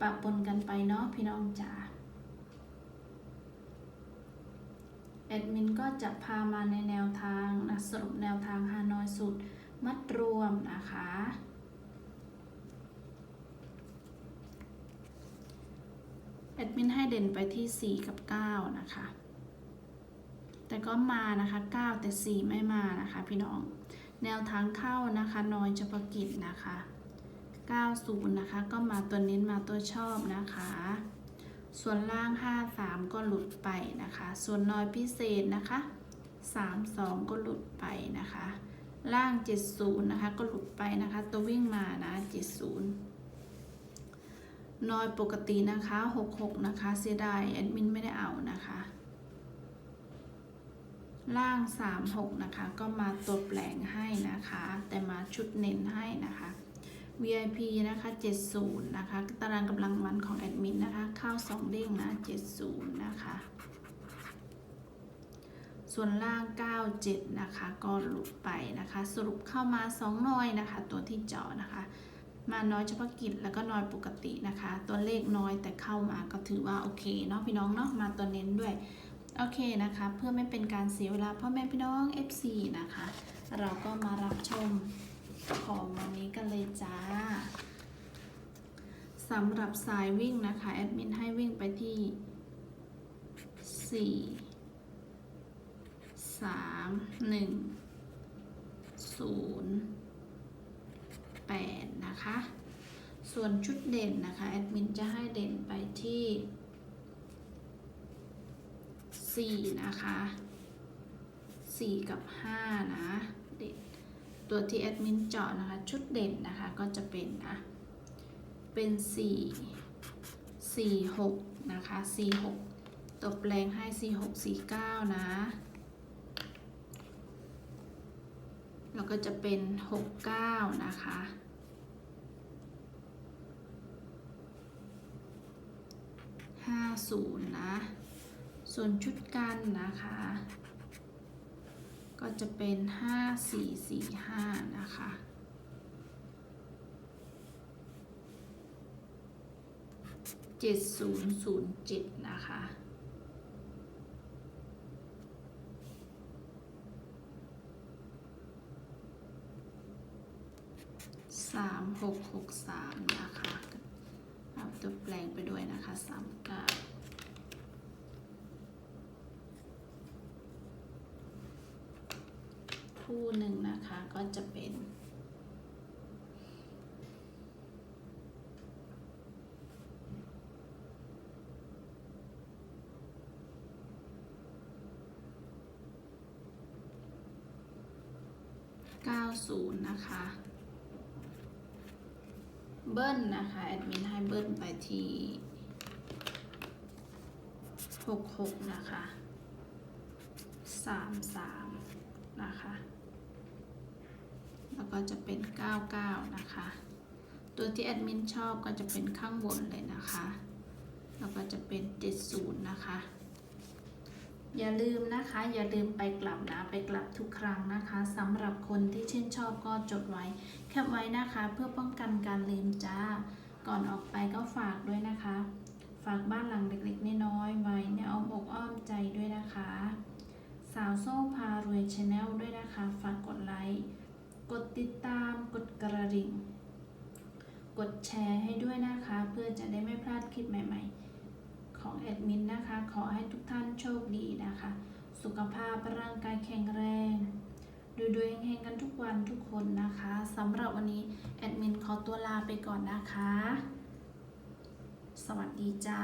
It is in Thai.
ปะปนกันไปเนาะพี่น้องจ๋าแอดมินก็จะพามาในแนวทางนะสรุปแนวทางฮานอยสุดมัดรวมนะคะ แอดมินให้เด่นไปที่ 4 กับ 9 นะคะ แต่ก็มานะคะ 9 แต่ 4 ไม่มานะคะ พี่น้อง แนวทางเข้านะคะนอยเฉพาะกิจนะคะ 90 นะคะ ก็มาตัวเน้นมาตัวชอบนะคะ ส่วนล่าง 53 ก็หลุดไปนะคะ ส่วนน้อยพิเศษนะคะ 32 ก็หลุดไปนะคะ ล่าง 70 นะคะ ก็หลุดไปนะคะ ตัววิ่งมานะ 70 น้อยปกตินะคะ 66 นะคะ เสียดายแอดมินไม่ได้เอานะคะ ล่าง 36 นะคะ ก็มาตัวแปลงให้นะคะ แต่มาชุดเน้นให้นะคะ VIP นะคะ 70 นะคะ ตารางกำลังวันของแอดมินนะคะเข้า2เด้งนะ 70 นะคะ ส่วนล่าง 97 นะคะ ก็หลุดไปนะคะ สรุปเข้ามา 2 น้อยนะคะ ตัวที่เจาะนะคะ มาน้อยเฉพาะกิจแล้วก็น้อยปกตินะคะ ตัวเลขน้อยแต่เข้ามาก็ถือว่าโอเคเนาะพี่น้องเนาะ มาตัวเน้นด้วย โอเคนะคะ เพื่อไม่เป็นการเสียเวลาพ่อแม่พี่น้อง FC นะคะ เราก็มารับชม ของวันนี้กันเลยจ้าสำหรับสายวิ่งนะคะ แอดมินให้วิ่งไปที่ 4 3 1 0 8 นะคะ ส่วนชุดเด่นนะคะ แอดมินจะให้เด่นไปที่ 4 นะคะ 4 กับ 5 นะ เด่น ตัวที่แอดมินเจาะนะคะ ชุดเด่นนะคะก็จะเป็นนะเป็น 4 4 6 นะคะ 4 6ตัวแปลงให้ 4 6 4 9 นะ แล้วก็จะเป็น 6 9 นะคะ 50 นะ ส่วนชุดกันนะคะ ก็จะเป็น 5445 นะคะ 7007 นะคะ สามหกหกสามนะคะ เอาตัวแปลงไปด้วยนะคะสามเก้า คู่หนึ่งนะคะก็จะเป็นเก้าศูนย์นะคะ เบิ้ลนะคะ แอดมินให้เบิ้ลไปที่หกหกนะคะสามสามนะคะ แล้วก็จะเป็นเก้าเก้านะคะ ตัวที่แอดมินชอบก็จะเป็นข้างบนเลยนะคะ แล้วก็จะเป็นเจ็ดศูนย์นะคะ อย่าลืมนะคะ อย่าลืมไปกลับนะไปกลับทุกครั้งนะคะสำหรับคนที่ชื่นชอบก็จดไว้ แคปไว้นะคะ เพื่อป้องกันการลืมจ้า ก่อนออกไปก็ฝากด้วยนะคะ ฝากบ้านหลังเล็กๆน้อยๆไว้ในอ้อมอกอ้อมใจด้วยนะคะ สาวโซ่พารวยชาแนลด้วยนะคะ ฝากกดไลค์ กดติดตาม กดกระดิ่ง กดแชร์ให้ด้วยนะคะ เพื่อจะได้ไม่พลาดคลิปใหม่ๆ ของแอดมินนะคะ ขอให้ทุกท่านโชคดีนะคะ สุขภาพร่างกายแข็งแรงดูดวยๆเฮงๆกันทุกวันทุกคนนะคะสำหรับวันนี้แอดมินขอตัวลาไปก่อนนะคะ สวัสดีจ้า